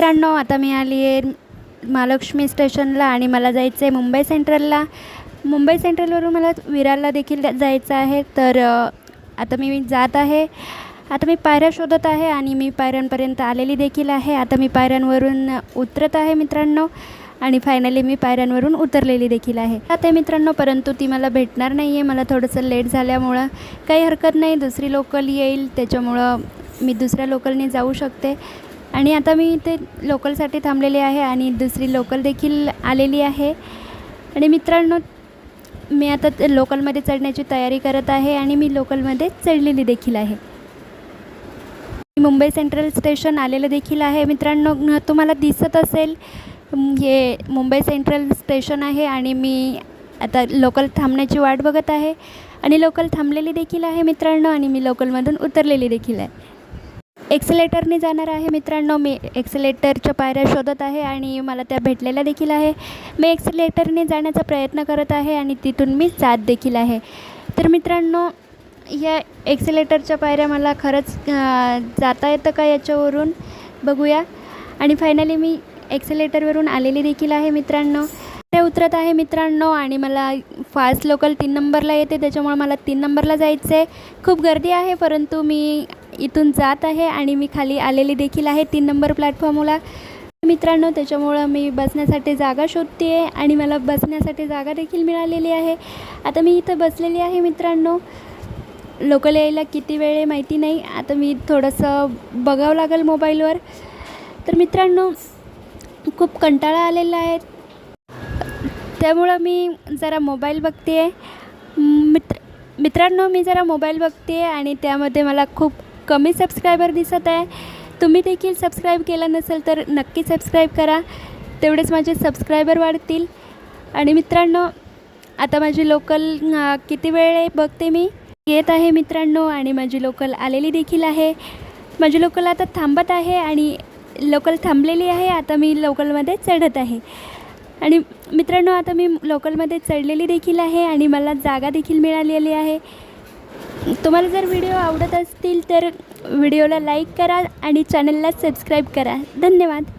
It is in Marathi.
मित्रांनो आता मी आली आहे महालक्ष्मी स्टेशनला आणि मला जायचं आहे मुंबई सेंट्रलला. मुंबई सेंट्रलवरून मला विरारला देखील जायचं आहे. तर आता मी जात आहे. आता मी पायऱ्या शोधत आहे आणि मी पायऱ्यांपर्यंत आलेली देखील आहे. आता मी पायऱ्यांवरून उतरत आहे मित्रांनो आणि फायनली मी पायऱ्यांवरून उतरलेली देखील आहे. आता आहे मित्रांनो परंतु ती मला भेटणार नाही आहे मला थोडंसं लेट झाल्यामुळं काही हरकत नाही. दुसरी लोकल येईल. त्याच्यामुळं मी दुसऱ्या लोकलने जाऊ शकते. आणि आता मी इथे लोकलसाठी थांबलेली आहे आणि दुसरी लोकल देखील आलेली आहे. आणि मित्रांनो मी आता लोकलमध्ये चढण्याची तयारी करत आहे आणि मी लोकलमध्ये चढलेली देखील आहे. मुंबई सेंट्रल स्टेशन आलेलं देखील आहे. मित्रांनो तुम्हाला दिसत असेल हे मुंबई सेंट्रल स्टेशन आहे आणि मी आता लोकल थांबण्याची वाट बघत आहे. आणि लोकल थांबलेली देखील आहे मित्रांनो आणि मी लोकलमधून उतरलेली देखील आहे. एक्सलेटरने जाणार आहे मित्रांनो. मी एक्सलेटरच्या पायऱ्या शोधत आहे आणि मला त्या भेटलेल्या देखील आहे. मी एक्सलेटरने जाण्याचा प्रयत्न करत आहे आणि तिथून मी जात देखील आहे. तर मित्रांनो या एक्सिलेटरच्या पायऱ्या मला खरंच जाता येतं का याच्यावरून बघूया. आणि फायनली मी एक्सिलेटरवरून आलेली देखील आहे मित्रांनो. उतरत आहे मित्रांनो आणि मला फास्ट लोकल तीन नंबरला येते त्याच्यामुळे मला तीन नंबरला जायचं आहे खूप गर्दी आहे परंतु मी इथून जात आहे आणि मी खाली आलेली देखील आहे तीन नंबर प्लॅटफॉर्मला. मित्रांनो त्याच्यामुळं मी बसण्यासाठी जागा शोधते आहे आणि मला बसण्यासाठी जागा देखील मिळालेली आहे. आता मी इथं बसलेली आहे मित्रांनो. लोकल यायला किती वेळ आहे माहिती नाही. आता मी थोडंसं बघावं लागेल मोबाईलवर. तर मित्रांनो खूप कंटाळा आलेला आहे. त्यामुळं मी जरा मोबाईल बघते. आहे मित्र मित्रांनो मी जरा मोबाईल बघते आहे आणि त्यामध्ये मला खूप कमी सबस्क्रायबर दिसत आहे. तुम्ही देखील सबस्क्राईब केलं नसेल तर नक्की सबस्क्राईब करा. तेवढेच माझे सबस्क्रायबर वाढतील. आणि मित्रांनो आता माझी लोकल किती वेळ आहे बघते मी. येत आहे मित्रांनो आणि माझी लोकल आलेली देखील आहे. माझी लोकल आता थांबत आहे आणि लोकल थांबलेली आहे. आता मी लोकलमध्ये चढत आहे. आणि मित्रांनो आता मी लोकलमध्ये चढलेली देखील आहे आणि मला जागा देखील मिळालेली आहे. तुम्हाला जर व्हिडिओ आवडत असतील तर व्हिडिओला लाईक करा आणि चॅनलला सबस्क्राईब करा. धन्यवाद.